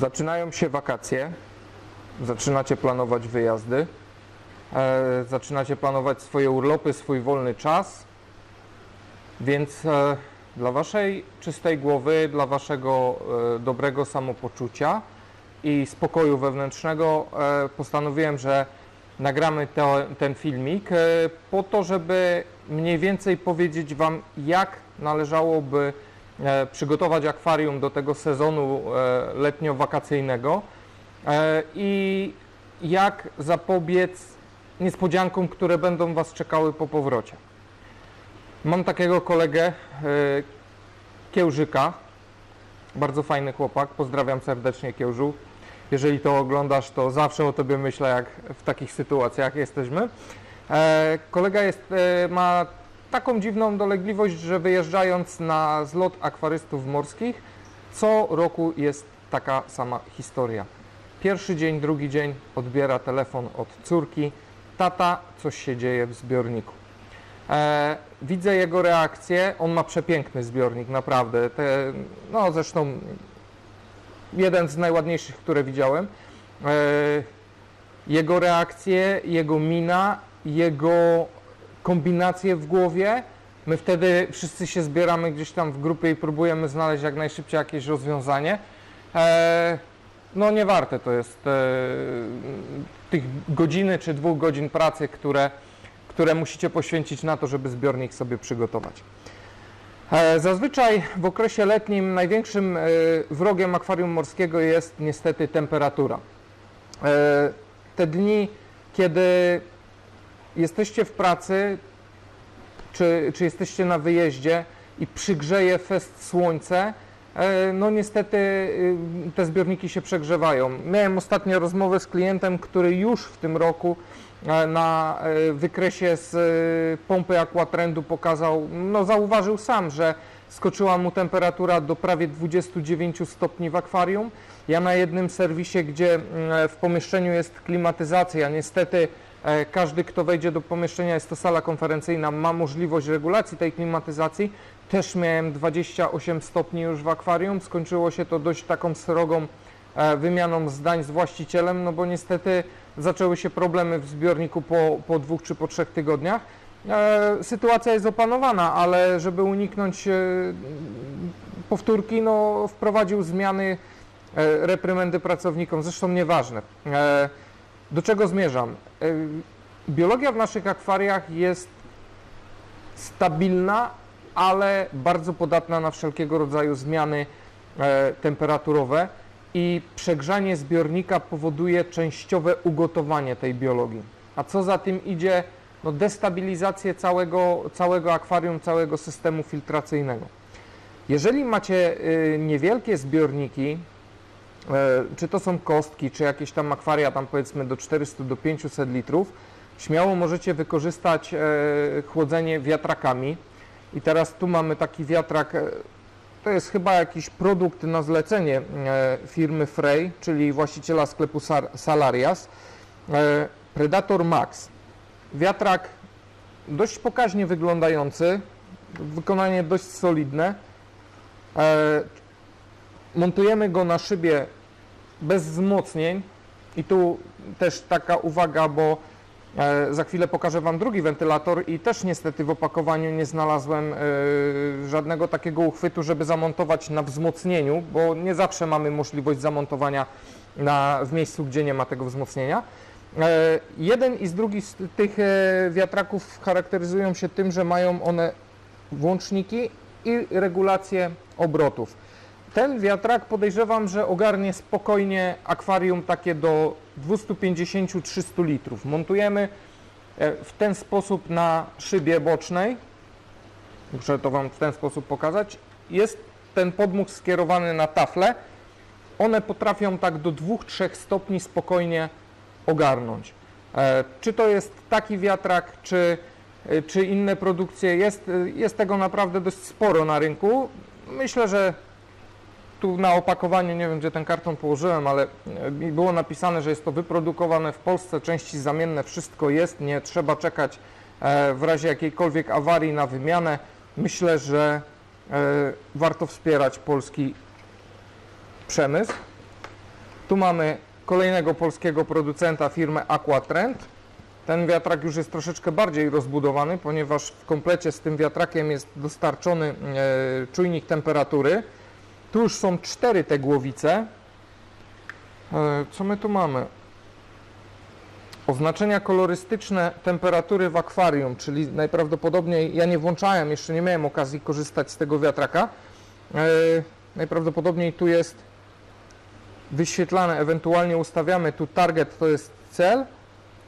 Zaczynają się wakacje, zaczynacie planować wyjazdy, e, zaczynacie planować swoje urlopy, swój wolny czas, więc e, dla Waszej czystej głowy, dla Waszego e, dobrego samopoczucia i spokoju wewnętrznego e, postanowiłem, że nagramy to, ten filmik e, po to, żeby mniej więcej powiedzieć Wam, jak należałoby przygotować akwarium do tego sezonu e, letnio-wakacyjnego e, i jak zapobiec niespodziankom, które będą Was czekały po powrocie. Mam takiego kolegę, e, Kiełżyka, bardzo fajny chłopak, pozdrawiam serdecznie Kiełżu. Jeżeli to oglądasz, to zawsze o Tobie myślę, jak w takich sytuacjach jesteśmy. E, kolega jest, e, ma taką dziwną dolegliwość, że wyjeżdżając na zlot akwarystów morskich, co roku jest taka sama historia. Pierwszy dzień, drugi dzień odbiera telefon od córki. Tata, coś się dzieje w zbiorniku. E, widzę jego reakcję. On ma przepiękny zbiornik, naprawdę. Te, no zresztą jeden z najładniejszych, które widziałem. E, jego reakcje, jego mina, jego kombinacje w głowie. My wtedy wszyscy się zbieramy gdzieś tam w grupie i próbujemy znaleźć jak najszybciej jakieś rozwiązanie. E, no nie warte to jest e, tych godziny czy dwóch godzin pracy, które, które musicie poświęcić na to, żeby zbiornik sobie przygotować. E, Zazwyczaj w okresie letnim największym wrogiem akwarium morskiego jest niestety temperatura. Te dni, kiedy jesteście w pracy, czy, czy jesteście na wyjeździe i przygrzeje fest słońce, e, no niestety y, te zbiorniki się przegrzewają. Miałem ostatnio rozmowę z klientem, który już w tym roku e, na e, wykresie z pompy Aquatrendu pokazał, no zauważył sam, że skoczyła mu temperatura do prawie 29 stopni w akwarium. Ja na jednym serwisie, gdzie mm, w pomieszczeniu jest klimatyzacja, niestety każdy, kto wejdzie do pomieszczenia, jest to sala konferencyjna, ma możliwość regulacji tej klimatyzacji. Też miałem 28 stopni już w akwarium. Skończyło się to dość taką srogą e, wymianą zdań z właścicielem, no bo niestety zaczęły się problemy w zbiorniku po, po dwóch czy po trzech tygodniach. E, Sytuacja jest opanowana, ale żeby uniknąć e, powtórki, no wprowadził zmiany, e, reprymendy pracownikom, zresztą nieważne. E, Do czego zmierzam? E, Biologia w naszych akwariach jest stabilna, ale bardzo podatna na wszelkiego rodzaju zmiany e, temperaturowe i przegrzanie zbiornika powoduje częściowe ugotowanie tej biologii. A co za tym idzie? No destabilizację całego, całego akwarium, całego systemu filtracyjnego. Jeżeli macie y, niewielkie zbiorniki, e, czy to są kostki, czy jakieś tam akwaria, tam powiedzmy do 400 do 500 litrów, śmiało możecie wykorzystać e, chłodzenie wiatrakami. I teraz tu mamy taki wiatrak, e, to jest chyba jakiś produkt na zlecenie e, firmy Frey, czyli właściciela sklepu Salarias. E, Predator Max. Wiatrak dość pokaźnie wyglądający, wykonanie dość solidne. E, Montujemy go na szybie bez wzmocnień i tu też taka uwaga, bo e, za chwilę pokażę Wam drugi wentylator i też niestety w opakowaniu nie znalazłem e, żadnego takiego uchwytu, żeby zamontować na wzmocnieniu, bo nie zawsze mamy możliwość zamontowania na, w miejscu, gdzie nie ma tego wzmocnienia. E, Jeden i z drugi z tych wiatraków charakteryzują się tym, że mają one włączniki i regulację obrotów. Ten wiatrak podejrzewam, że ogarnie spokojnie akwarium takie do 250-300 litrów. Montujemy e, w ten sposób na szybie bocznej. Muszę to Wam w ten sposób pokazać. Jest ten podmuch skierowany na taflę. One potrafią tak do 2-3 stopni spokojnie ogarnąć. E, Czy to jest taki wiatrak, czy, e, czy inne produkcje, jest, jest tego naprawdę dość sporo na rynku. Myślę, że tu na opakowaniu, nie wiem gdzie ten karton położyłem, ale e, było napisane, że jest to wyprodukowane w Polsce, części zamienne, wszystko jest, nie trzeba czekać e, w razie jakiejkolwiek awarii na wymianę. Myślę, że e, warto wspierać polski przemysł. Tu mamy kolejnego polskiego producenta, firmę Aquatrend. Ten wiatrak już jest troszeczkę bardziej rozbudowany, ponieważ w komplecie z tym wiatrakiem jest dostarczony czujnik temperatury. Tu już są cztery te głowice. E, co my tu mamy? Oznaczenia kolorystyczne temperatury w akwarium, czyli najprawdopodobniej ja nie włączałem, jeszcze nie miałem okazji korzystać z tego wiatraka. E, najprawdopodobniej tu jest wyświetlane, ewentualnie ustawiamy tu target, to jest cel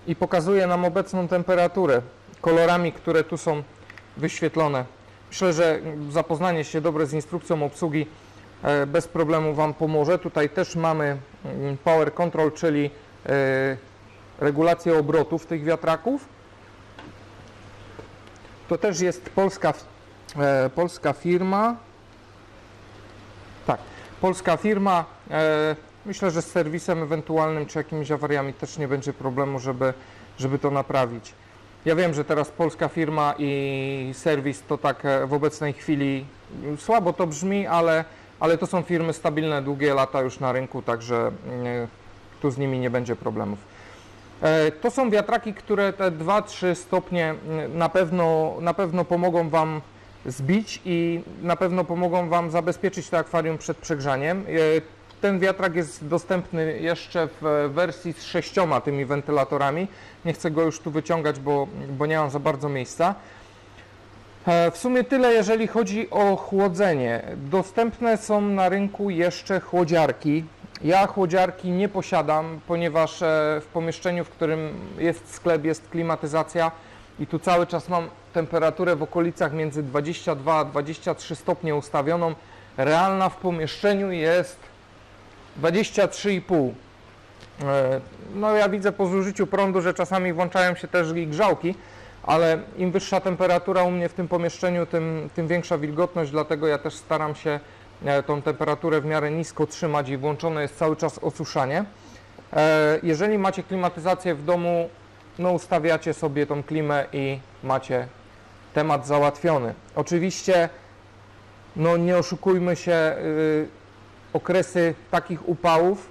i pokazuje nam obecną temperaturę kolorami, które tu są wyświetlone. Myślę, że zapoznanie się dobre z instrukcją obsługi bez problemu Wam pomoże. Tutaj też mamy mm, power control, czyli e, regulację obrotów tych wiatraków. To też jest polska, e, polska firma. Tak, polska firma. E, myślę, że z serwisem ewentualnym czy jakimiś awariami też nie będzie problemu, żeby, żeby to naprawić. Ja wiem, że teraz polska firma i serwis to tak e, w obecnej chwili mm, słabo to brzmi, ale, ale to są firmy stabilne długie lata już na rynku, także mm, tu z nimi nie będzie problemów. E, To są wiatraki, które te 2-3 stopnie mm, na pewno, na pewno pomogą Wam zbić i na pewno pomogą Wam zabezpieczyć to akwarium przed przegrzaniem. E, Ten wiatrak jest dostępny jeszcze w wersji z sześcioma tymi wentylatorami. Nie chcę go już tu wyciągać, bo, bo nie mam za bardzo miejsca. E, W sumie tyle, jeżeli chodzi o chłodzenie. Dostępne są na rynku jeszcze chłodziarki. Ja chłodziarki nie posiadam, ponieważ e, w pomieszczeniu, w którym jest sklep, jest klimatyzacja i tu cały czas mam temperaturę w okolicach między 22 a 23 stopnie ustawioną. Realna w pomieszczeniu jest 23,5. E, No ja widzę po zużyciu prądu, że czasami włączają się też i grzałki, ale im wyższa temperatura u mnie w tym pomieszczeniu, tym, tym większa wilgotność, dlatego ja też staram się e, tą temperaturę w miarę nisko trzymać i włączone jest cały czas osuszanie. E, Jeżeli macie klimatyzację w domu, no ustawiacie sobie tą klimę i macie temat załatwiony. Oczywiście, no nie oszukujmy się, y, okresy takich upałów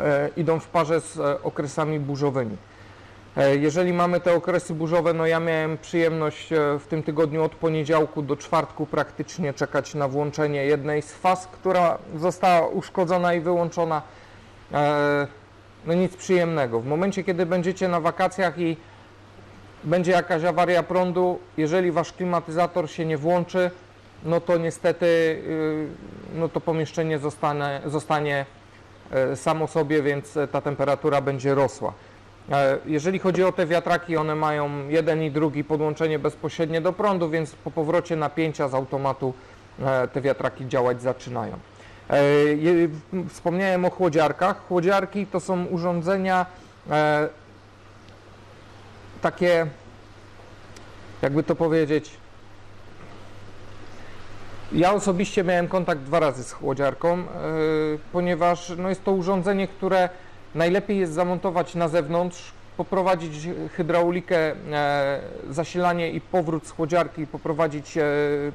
e, idą w parze z okresami burzowymi. E, Jeżeli mamy te okresy burzowe, no ja miałem przyjemność e, w tym tygodniu od poniedziałku do czwartku praktycznie czekać na włączenie jednej z faz, która została uszkodzona i wyłączona. E, No nic przyjemnego. W momencie, kiedy będziecie na wakacjach i będzie jakaś awaria prądu, jeżeli wasz klimatyzator się nie włączy, no to niestety y, no to pomieszczenie zostanie, zostanie e, samo sobie, więc ta temperatura będzie rosła. E, Jeżeli chodzi o te wiatraki, one mają jeden i drugi podłączenie bezpośrednie do prądu, więc po powrocie napięcia z automatu e, te wiatraki działać zaczynają. E, Wspomniałem o chłodziarkach. Chłodziarki to są urządzenia takie, jakby to powiedzieć, ja osobiście miałem kontakt dwa razy z chłodziarką, ponieważ no jest to urządzenie, które najlepiej jest zamontować na zewnątrz, poprowadzić hydraulikę, e, zasilanie i powrót z chłodziarki, poprowadzić e,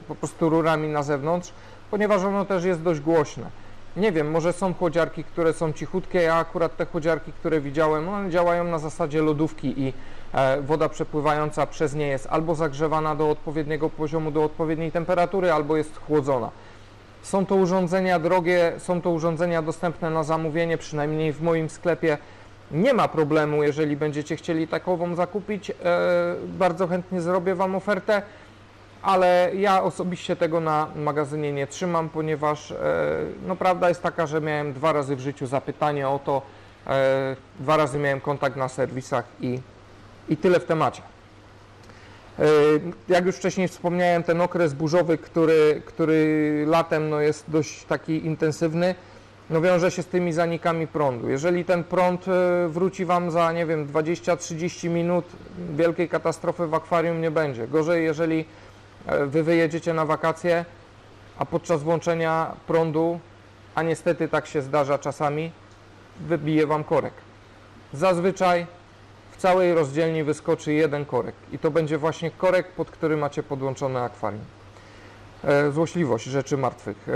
po prostu rurami na zewnątrz, ponieważ ono też jest dość głośne. Nie wiem, może są chłodziarki, które są cichutkie, ja akurat te chłodziarki, które widziałem, one działają na zasadzie lodówki i e, woda przepływająca przez nie jest albo zagrzewana do odpowiedniego poziomu, do odpowiedniej temperatury, albo jest chłodzona. Są to urządzenia drogie, są to urządzenia dostępne na zamówienie, przynajmniej w moim sklepie. Nie ma problemu, jeżeli będziecie chcieli takową zakupić. E, bardzo chętnie zrobię Wam ofertę, ale ja osobiście tego na magazynie nie trzymam, ponieważ e, no, prawda jest taka, że miałem dwa razy w życiu zapytanie o to, e, dwa razy miałem kontakt na serwisach i, i tyle w temacie. E, Jak już wcześniej wspomniałem, ten okres burzowy, który, który latem no, jest dość taki intensywny, no, wiąże się z tymi zanikami prądu. Jeżeli ten prąd e, wróci Wam za, nie wiem, 20-30 minut, wielkiej katastrofy w akwarium nie będzie. Gorzej, jeżeli e, Wy wyjedziecie na wakacje, a podczas włączenia prądu, a niestety tak się zdarza czasami, wybije Wam korek. Zazwyczaj całej rozdzielni wyskoczy jeden korek i to będzie właśnie korek, pod który macie podłączone akwarium. E, Złośliwość rzeczy martwych. E,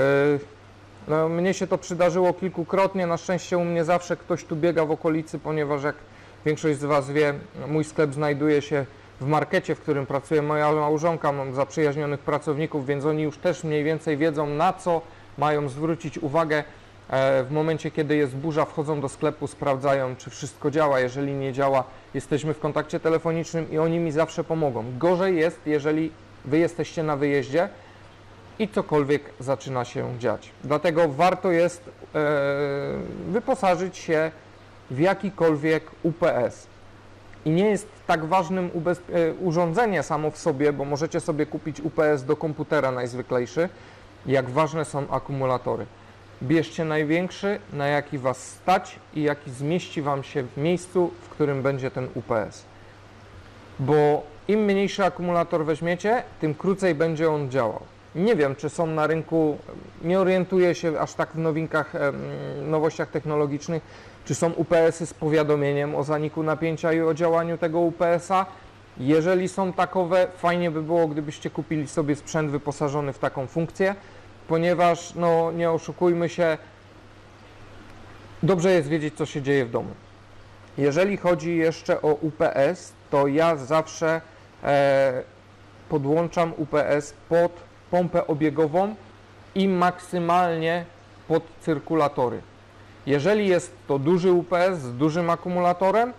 No, mnie się to przydarzyło kilkukrotnie. Na szczęście u mnie zawsze ktoś tu biega w okolicy, ponieważ jak większość z Was wie, mój sklep znajduje się w markecie, w którym pracuje moja małżonka. Mam zaprzyjaźnionych pracowników, więc oni już też mniej więcej wiedzą, na co mają zwrócić uwagę. E, W momencie, kiedy jest burza, wchodzą do sklepu, sprawdzają, czy wszystko działa. Jeżeli nie działa, jesteśmy w kontakcie telefonicznym i oni mi zawsze pomogą. Gorzej jest, jeżeli Wy jesteście na wyjeździe i cokolwiek zaczyna się dziać. Dlatego warto jest e, wyposażyć się w jakikolwiek UPS. I nie jest tak ważnym e, urządzenie samo w sobie, bo możecie sobie kupić UPS do komputera najzwyklejszy, jak ważne są akumulatory. Bierzcie największy, na jaki Was stać i jaki zmieści Wam się w miejscu, w którym będzie ten UPS. Bo im mniejszy akumulator weźmiecie, tym krócej będzie on działał. Nie wiem, czy są na rynku, nie orientuję się aż tak w nowinkach, nowościach technologicznych, czy są UPS-y z powiadomieniem o zaniku napięcia i o działaniu tego UPS-a. Jeżeli są takowe, fajnie by było, gdybyście kupili sobie sprzęt wyposażony w taką funkcję, ponieważ, no nie oszukujmy się, dobrze jest wiedzieć, co się dzieje w domu. Jeżeli chodzi jeszcze o UPS, to ja zawsze e, podłączam UPS pod pompę obiegową i maksymalnie pod cyrkulatory. Jeżeli jest to duży UPS z dużym akumulatorem,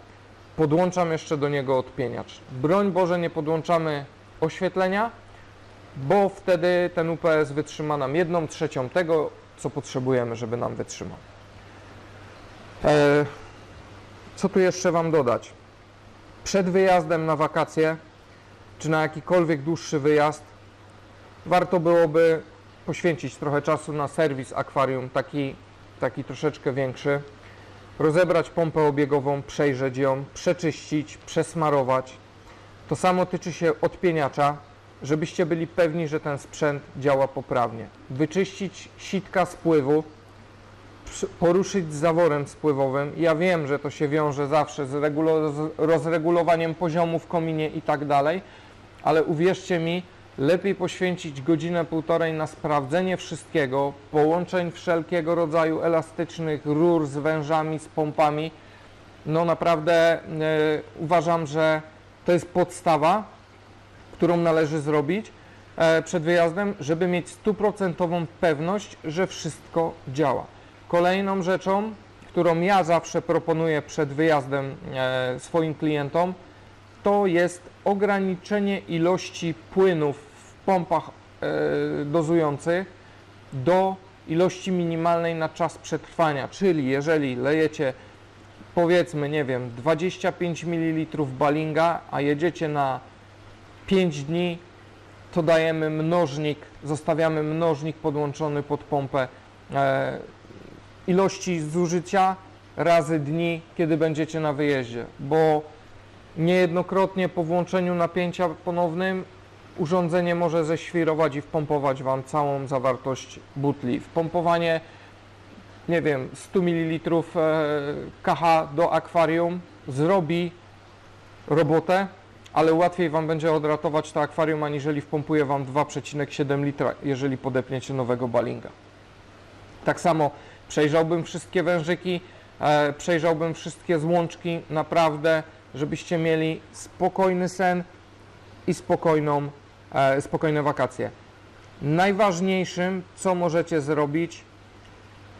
podłączam jeszcze do niego odpieniacz. Broń Boże, nie podłączamy oświetlenia, bo wtedy ten UPS wytrzyma nam jedną trzecią tego, co potrzebujemy, żeby nam wytrzymał. E, co tu jeszcze Wam dodać? Przed wyjazdem na wakacje, czy na jakikolwiek dłuższy wyjazd, warto byłoby poświęcić trochę czasu na serwis akwarium, taki, taki troszeczkę większy, rozebrać pompę obiegową, przejrzeć ją, przeczyścić, przesmarować. To samo tyczy się odpieniacza, żebyście byli pewni, że ten sprzęt działa poprawnie. Wyczyścić sitka spływu, poruszyć zaworem spływowym. Ja wiem, że to się wiąże zawsze z, regulo- z rozregulowaniem poziomu w kominie i tak dalej, ale uwierzcie mi, lepiej poświęcić godzinę, półtorej na sprawdzenie wszystkiego, połączeń wszelkiego rodzaju elastycznych, rur z wężami, z pompami. No naprawdę e, uważam, że to jest podstawa, którą należy zrobić e, przed wyjazdem, żeby mieć stuprocentową pewność, że wszystko działa. Kolejną rzeczą, którą ja zawsze proponuję przed wyjazdem e, swoim klientom, to jest ograniczenie ilości płynów w pompach e, dozujących do ilości minimalnej na czas przetrwania. Czyli jeżeli lejecie powiedzmy, nie wiem, 25 ml balinga, a jedziecie na 5 dni, to dajemy mnożnik, zostawiamy mnożnik podłączony pod pompę e, ilości zużycia razy dni, kiedy będziecie na wyjeździe, bo niejednokrotnie po włączeniu napięcia ponownym urządzenie może ześwirować i wpompować Wam całą zawartość butli. Wpompowanie, nie wiem, 100 ml KH do akwarium zrobi robotę, ale łatwiej Wam będzie odratować to akwarium, aniżeli wpompuje Wam 2,7 litra, jeżeli podepniecie nowego balinga. Tak samo przejrzałbym wszystkie wężyki, e, przejrzałbym wszystkie złączki, naprawdę, żebyście mieli spokojny sen i spokojną, e, spokojne wakacje. Najważniejszym, co możecie zrobić,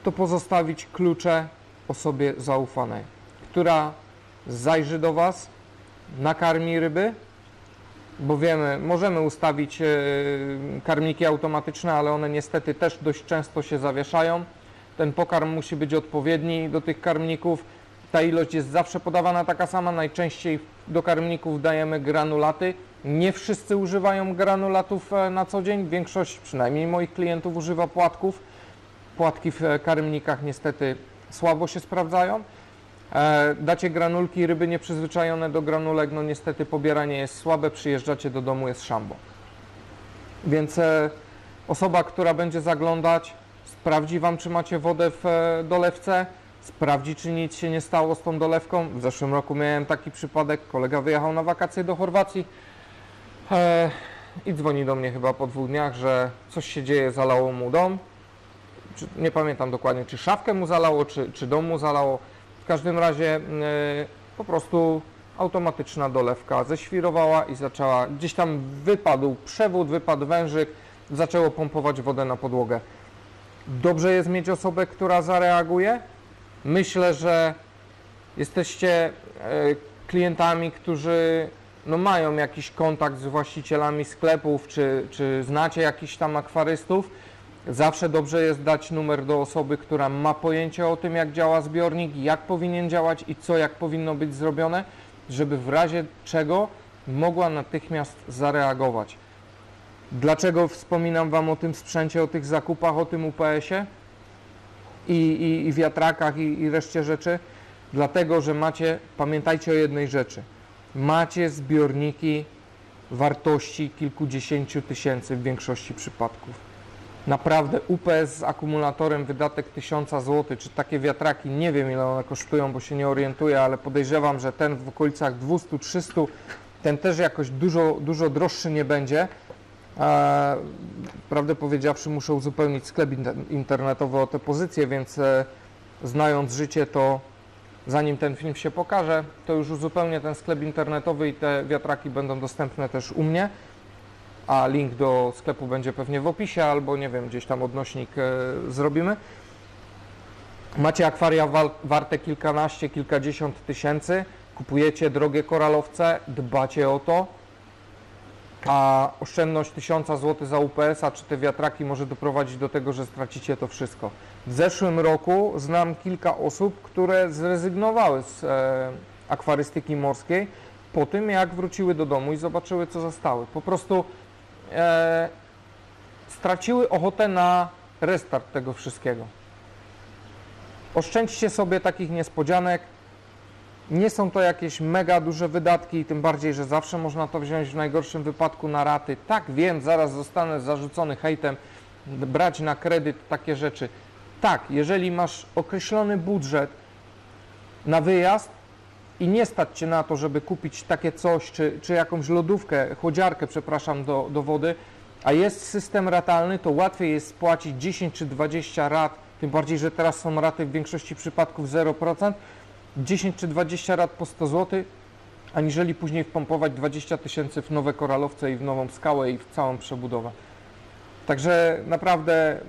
to pozostawić klucze osobie zaufanej, która zajrzy do Was, nakarmi ryby, bo wiemy, możemy ustawić e, karmniki automatyczne, ale one niestety też dość często się zawieszają. Ten pokarm musi być odpowiedni do tych karmników. Ta ilość jest zawsze podawana taka sama. Najczęściej do karmników dajemy granulaty. Nie wszyscy używają granulatów e, na co dzień. Większość, przynajmniej moich klientów, używa płatków. Płatki w e, karmnikach niestety słabo się sprawdzają. E, dacie granulki, ryby nieprzyzwyczajone do granulek, no niestety pobieranie jest słabe, przyjeżdżacie do domu, jest szambo. Więc e, osoba, która będzie zaglądać, sprawdzi Wam, czy macie wodę w e, dolewce, sprawdzi, czy nic się nie stało z tą dolewką. W zeszłym roku miałem taki przypadek, kolega wyjechał na wakacje do Chorwacji i dzwoni do mnie chyba po dwóch dniach, że coś się dzieje, zalało mu dom. nie pamiętam dokładnie, czy szafkę mu zalało, czy, czy dom mu zalało. Każdym razie e, po prostu automatyczna dolewka ześwirowała i zaczęła, gdzieś tam wypadł przewód, wypadł wężyk, zaczęło pompować wodę na podłogę. Dobrze jest mieć osobę, która zareaguje. Myślę, że jesteście e, klientami, którzy no, mają jakiś kontakt z właścicielami sklepów, czy, czy znacie jakichś tam akwarystów. Zawsze dobrze jest dać numer do osoby, która ma pojęcie o tym, jak działa zbiornik, jak powinien działać i co, jak powinno być zrobione, żeby w razie czego mogła natychmiast zareagować. Dlaczego wspominam Wam o tym sprzęcie, o tych zakupach, o tym UPS-ie i, i, i wiatrakach i, i reszcie rzeczy? Dlatego, że macie, pamiętajcie o jednej rzeczy, macie zbiorniki wartości kilkudziesięciu tysięcy w większości przypadków. Naprawdę UPS z akumulatorem wydatek 1000 zł, czy takie wiatraki, nie wiem ile one kosztują, bo się nie orientuję, ale podejrzewam, że ten w okolicach 200-300, ten też jakoś dużo, dużo droższy nie będzie. E, prawdę powiedziawszy, muszę uzupełnić sklep inter- internetowy o te pozycje, więc e, znając życie, to zanim ten film się pokaże, to już uzupełnię ten sklep internetowy i te wiatraki będą dostępne też u mnie. A link do sklepu będzie pewnie w opisie, albo nie wiem, gdzieś tam odnośnik e, zrobimy. Macie akwaria warte kilkanaście, kilkadziesiąt tysięcy, kupujecie drogie koralowce, dbacie o to, a oszczędność 1000 zł za UPS-a czy te wiatraki może doprowadzić do tego, że stracicie to wszystko. W zeszłym roku znam kilka osób, które zrezygnowały z e, akwarystyki morskiej po tym, jak wróciły do domu i zobaczyły, co zostały. Po prostu e, straciły ochotę na restart tego wszystkiego. Oszczędźcie sobie takich niespodzianek. Nie są to jakieś mega duże wydatki, tym bardziej, że zawsze można to wziąć w najgorszym wypadku na raty. Tak, wiem, zaraz zostanę zarzucony hejtem, brać na kredyt takie rzeczy. Tak, jeżeli masz określony budżet na wyjazd i nie stać cię na to, żeby kupić takie coś, czy, czy jakąś lodówkę, chłodziarkę, przepraszam, do, do wody, a jest system ratalny, to łatwiej jest spłacić 10 czy 20 rat, tym bardziej, że teraz są raty w większości przypadków 0%, 10 czy 20 rat po 100 zł, aniżeli później wpompować 20 tysięcy w nowe koralowce i w nową skałę i w całą przebudowę. Także naprawdę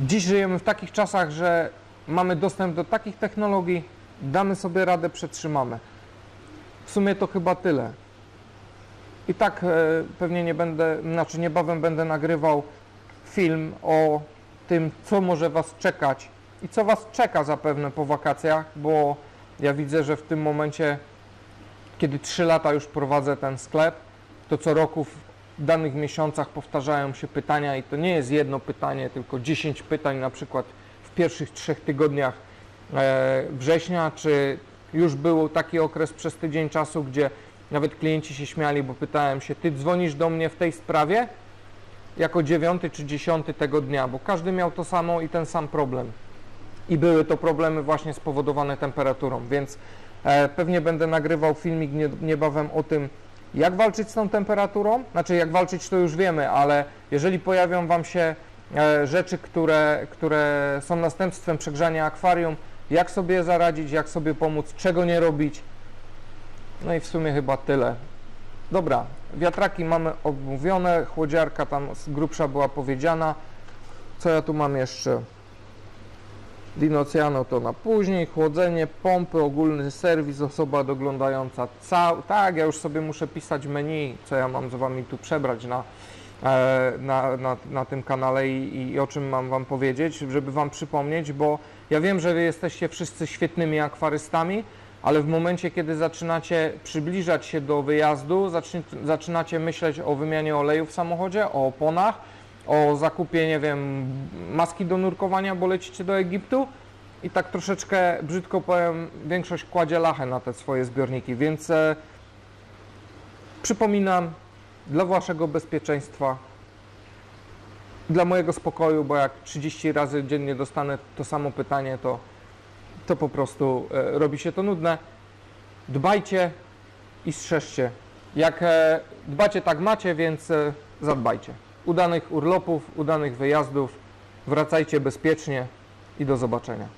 dziś żyjemy w takich czasach, że mamy dostęp do takich technologii, damy sobie radę, przetrzymamy. W sumie to chyba tyle. I tak e, pewnie nie będę, znaczy niebawem będę nagrywał film o tym, co może Was czekać i co Was czeka zapewne po wakacjach, bo ja widzę, że w tym momencie, kiedy 3 lata już prowadzę ten sklep, to co roku w danych miesiącach powtarzają się pytania i to nie jest jedno pytanie, tylko 10 pytań na przykład w pierwszych trzech tygodniach września, czy już był taki okres przez tydzień czasu, gdzie nawet klienci się śmiali, bo pytałem się, ty dzwonisz do mnie w tej sprawie? Jako dziewiąty czy dziesiąty tego dnia, bo każdy miał to samo i ten sam problem. I były to problemy właśnie spowodowane temperaturą, więc e, pewnie będę nagrywał filmik nie, niebawem o tym, jak walczyć z tą temperaturą. Znaczy, jak walczyć to już wiemy, ale jeżeli pojawią Wam się e, rzeczy, które, które są następstwem przegrzania akwarium, jak sobie zaradzić, jak sobie pomóc, czego nie robić. No i w sumie chyba tyle. Dobra, wiatraki mamy omówione, chłodziarka tam z grubsza była powiedziana. Co ja tu mam jeszcze? Dinocjano to na później, chłodzenie, pompy, ogólny serwis, osoba doglądająca cał. Tak, ja już sobie muszę pisać menu, co ja mam z Wami tu przebrać na, e, na, na, na tym kanale i, i o czym mam Wam powiedzieć, żeby Wam przypomnieć, bo ja wiem, że Wy jesteście wszyscy świetnymi akwarystami, ale w momencie, kiedy zaczynacie przybliżać się do wyjazdu, zaczynacie myśleć o wymianie oleju w samochodzie, o oponach, o zakupie, nie wiem, maski do nurkowania, bo lecicie do Egiptu? I tak troszeczkę, brzydko powiem, większość kładzie lachę na te swoje zbiorniki, więc e, przypominam, dla Waszego bezpieczeństwa, dla mojego spokoju, bo jak 30 razy dziennie dostanę to samo pytanie, to, to po prostu e, robi się to nudne. Dbajcie i strzeżcie. Jak e, dbacie, tak macie, więc e, zadbajcie. udanych urlopów, udanych wyjazdów. Wracajcie bezpiecznie i do zobaczenia.